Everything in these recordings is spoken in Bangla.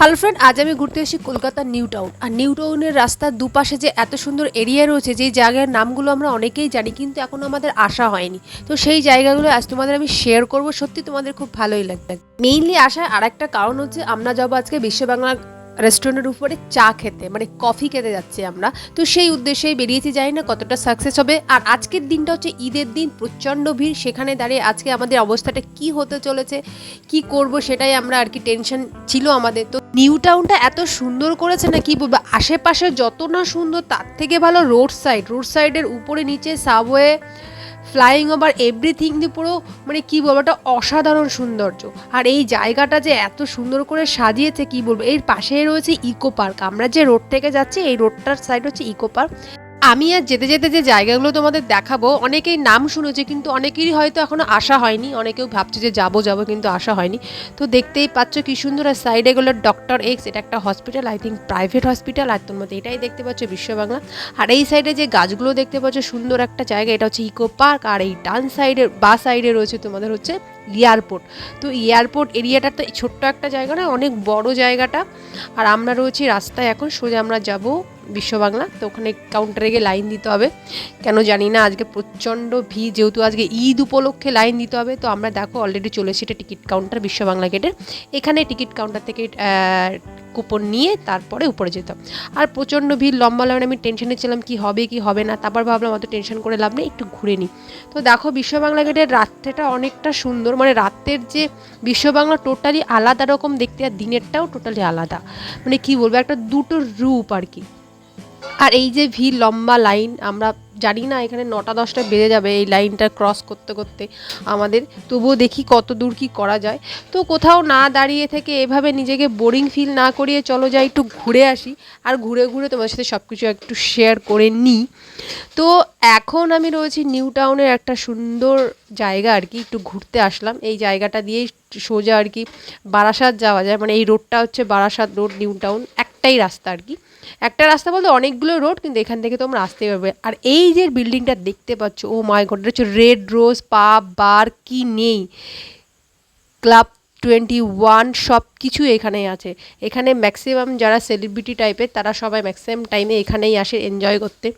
হ্যালো ফ্রেন্ড, আজ আমি ঘুরতে এসেছি কলকাতার নিউ টাউন। আর নিউ টাউনের রাস্তার দুপাশে যে এত সুন্দর এরিয়া রয়েছে, যেই জায়গার নামগুলো আমরা অনেকেই জানি, কিন্তু এখনও আমাদের আসা হয়নি। তো সেই জায়গাগুলো আজ তোমাদের আমি শেয়ার করব। সত্যি তোমাদের খুব ভালোই লাগবে। মেইনলি আসার আর একটা কারণ হচ্ছে, আমরা যাব আজকে বিশ্ব বাংলা রেস্টুরেন্টের উপরে চা খেতে মানে কফি খেতে যাচ্ছি আমরা। তো সেই উদ্দেশ্যেই বেরিয়েছি, জানি না কতটা সাকসেস হবে। আর আজকের দিনটা হচ্ছে ঈদের দিন, প্রচণ্ড ভিড়। সেখানে দাঁড়িয়ে আজকে আমাদের অবস্থাটা কি হতে চলেছে, কি করব সেটাই আমরা আর কি টেনশন ছিল আমাদের। তো নিউ টাউনটা এত সুন্দর করেছে না, কি বলব? আশেপাশে যত না সুন্দর, তার থেকে ভালো রোড সাইড রোড সাইডের উপরে নিচে সাবওয়ে ফ্লাইং ওভার এভরিথিং দিয়ে পুরো মানে কি বলব, একটা অসাধারণ সৌন্দর্য। আর এই জায়গাটা যে এত সুন্দর করে সাজিয়েছে, কি বলব, এর পাশে রয়েছে ইকো পার্ক আমরা যে রোড থেকে যাচ্ছি, এই রোডটার সাইড হচ্ছে ইকো পার্ক আমি আর যেতে যেতে যে জায়গাগুলো তোমাদের দেখাবো, অনেকেই নাম শুনেছে কিন্তু অনেকেরই হয়তো এখনও আসা হয়নি, অনেকেও ভাবছে যে যাব যাব কিন্তু আসা হয়নি। তো দেখতেই পাচ্ছ কি সুন্দর আর সাইডে গেলো ডক্টর এক্স এটা একটা hospital I think private hospital আর মধ্যে এটাই দেখতে পাচ্ছ বিশ্ববাংলা আর এই সাইডে যে গাছগুলো দেখতে পাচ্ছ, সুন্দর একটা জায়গা, এটা হচ্ছে ইকো পার্ক আর এই ডান সাইডে বা সাইডে রয়েছে তোমাদের হচ্ছে এয়ারপোর্ট তো এয়ারপোর্ট এরিয়াটা তো ছোট্ট একটা জায়গা না, অনেক বড় জায়গাটা। আর আমরা রয়েছি রাস্তায় এখন, সোজা আমরা যাব বিশ্ব বাংলা, তো ওখানে কাউন্টারে গিয়ে লাইন দিতে হবে। কেন জানি না, আজকে প্রচণ্ড ভিড়, যেহেতু আজকে ঈদ উপলক্ষে লাইন দিতে হবে, তো আমরা দেখো অলরেডি চলে এসেছি এটা টিকিট কাউন্টার বিশ্ব বাংলা গেটের এখানে টিকিট কাউন্টার থেকে কুপন নিয়ে তারপরে উপরে যেতাম আর প্রচণ্ড ভিড়, লম্বা লাইন আমি টেনশনে ছিলাম, কি হবে কি হবে না, তারপর ভাবলাম অত টেনশন করে লাভ নেই, একটু ঘুরে নিই। তো দেখো বিশ্ব বাংলা গেটের রাত্রেটা অনেকটা সুন্দর মানে রাতের যে বিশ্ব বাংলা টোটালি আলাদা রকম দেখতে, আর দিনেরটাও টোটালি আলাদা। মানে কি বলব, একটা দুটো রূপ আর কি। আর এই যে ভিড়, লম্বা লাইন, আমরা জানি না এখানে নটা দশটা বেজে যাবে এই লাইনটা ক্রস করতে করতে আমাদের। তবুও দেখি কত দূর কি করা যায়। তো কোথাও না দাঁড়িয়ে থেকে এভাবে নিজেকে বোরিং ফিল না করিয়ে চলো যাই একটু ঘুরে আসি আর ঘুরে ঘুরে তোমার সাথে সব কিছু একটু শেয়ার করে নিই। তো এখন আমি রয়েছি নিউ টাউনের একটা সুন্দর জায়গা আর কি, একটু ঘুরতে আসলাম। এই জায়গাটা দিয়েই সোজা আর কি বারাসাত যাওয়া যায়। মানে এই রোডটা হচ্ছে বারাসাত রোড নিউ টাউন, একটাই রাস্তা আর কি। একটা রাস্তা বলতে অনেকগুলো রোড কিন্তু এখান থেকে তোমরা আসতে পারবে। আর এই যে বিল্ডিংটা দেখতে পাচ্ছ ও মাই গড হচ্ছে রেড রোজ পাব বার কি নেই? ক্লাব টোয়েন্টি ওয়ান সব কিছু এখানেই আছে। এখানে ম্যাক্সিমাম যারা সেলিব্রিটি টাইপের তারা সবাই ম্যাক্সিমাম টাইমে এখানেই আসে এনজয় করতে,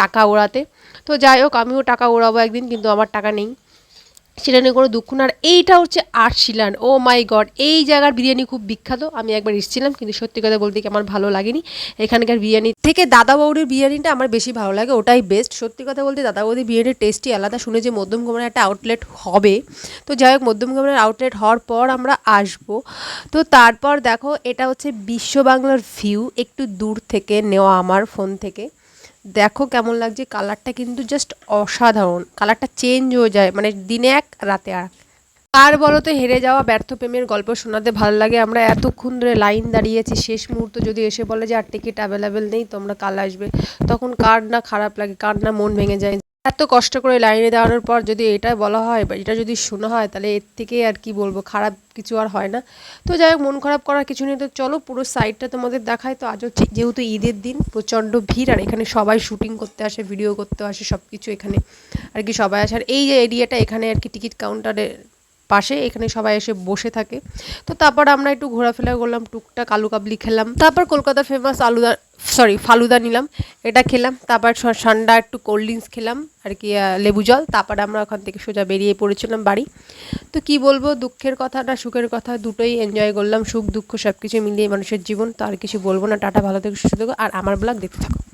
টাকা ওড়াতে। তো যাই হোক, আমিও টাকা ওড়াবো একদিন, কিন্তু আমার টাকা নেই। সেটা নিয়ে কোনো দুঃখ না আর এইটা হচ্ছে আর্টশিলান ও মাই গড, এই জায়গার বিরিয়ানি খুব বিখ্যাত। আমি একবার এসেছিলাম, কিন্তু সত্যি কথা বলতে কি আমার ভালো লাগেনি। এখানকার বিরিয়ানি থেকে দাদা বৌদির বিরিয়ানিটা আমার বেশি ভালো লাগে, ওটাই বেস্ট সত্যি কথা বলতে দাদা বৌদির বিরিয়ানির টেস্টই আলাদা। শুনে যে মধ্যম একটা আউটলেট হবে। তো যাই হোক, মধ্যম কুমারের আউটলেট হওয়ার পর আমরা আসব। তো তারপর দেখো, এটা হচ্ছে বিশ্ব বাংলার ভিউ একটু দূর থেকে নেওয়া আমার ফোন থেকে। দেখো কেমন লাগছে কালারটা কিন্তু জাস্ট অসাধারণ। কালারটা চেঞ্জ হয়ে যায় মানে দিনে এক, রাতে আর কার বলতে, হেরে যাওয়া ব্যর্থ প্রেমের গল্প শোনাতে ভালো লাগে। আমরা এতক্ষণ ধরে লাইন দাঁড়িয়েছি, শেষ মুহূর্ত যদি এসে বলে যে, আর টিকিট অ্যাভেলেবেল নেই, তোমরা কাল আসবে। তখন কার না খারাপ লাগে, কার না মন ভেঙে যায়। এত কষ্ট করে লাইনে দাঁড়ানোর পর যদি এটা বলা হয় বা এটা যদি শোনা হয়, তাহলে এর থেকে আর কি বলব, খারাপ কিছু আর হয় না। তো যাই হোক, মন খারাপ করার কিছু নেই। তো চলো পুরো সাইডটা তোমাদের দেখায় তো আজ হচ্ছে যেহেতু ঈদের দিন, প্রচণ্ড ভিড়, আর এখানে সবাই শুটিং করতে আসে ভিডিও করতে আসে সব কিছু এখানে আর কি সবাই আসে। আর এই যে এরিয়াটা এখানে আর কি টিকিট কাউন্টারে পাশে, এখানে সবাই এসে বসে থাকে। তো তারপর আমরা একটু ঘোরাফেরা করলাম, টুকটাক আলু কাবলি খেলাম। তারপর কলকাতার ফেমাস আলুদা সরি ফালুদা নিলাম, এটা খেলাম। তারপর ঠান্ডা একটু কোল্ড ড্রিঙ্কস খেলাম, আর কি লেবু জল। তারপর আমরা ওখান থেকে সোজা বেরিয়ে পড়েছিলাম বাড়ি। তো কি বলব, দুঃখের কথা না সুখের কথা, দুটোই এনজয় করলাম। সুখ, দুঃখ সব কিছু মিলিয়ে মানুষের জীবন। তো আর কিছু বলব না। টাটা, ভালো থেকে, সুস্থ থেকো। আর আমার ব্লগ দেখতে থাকো।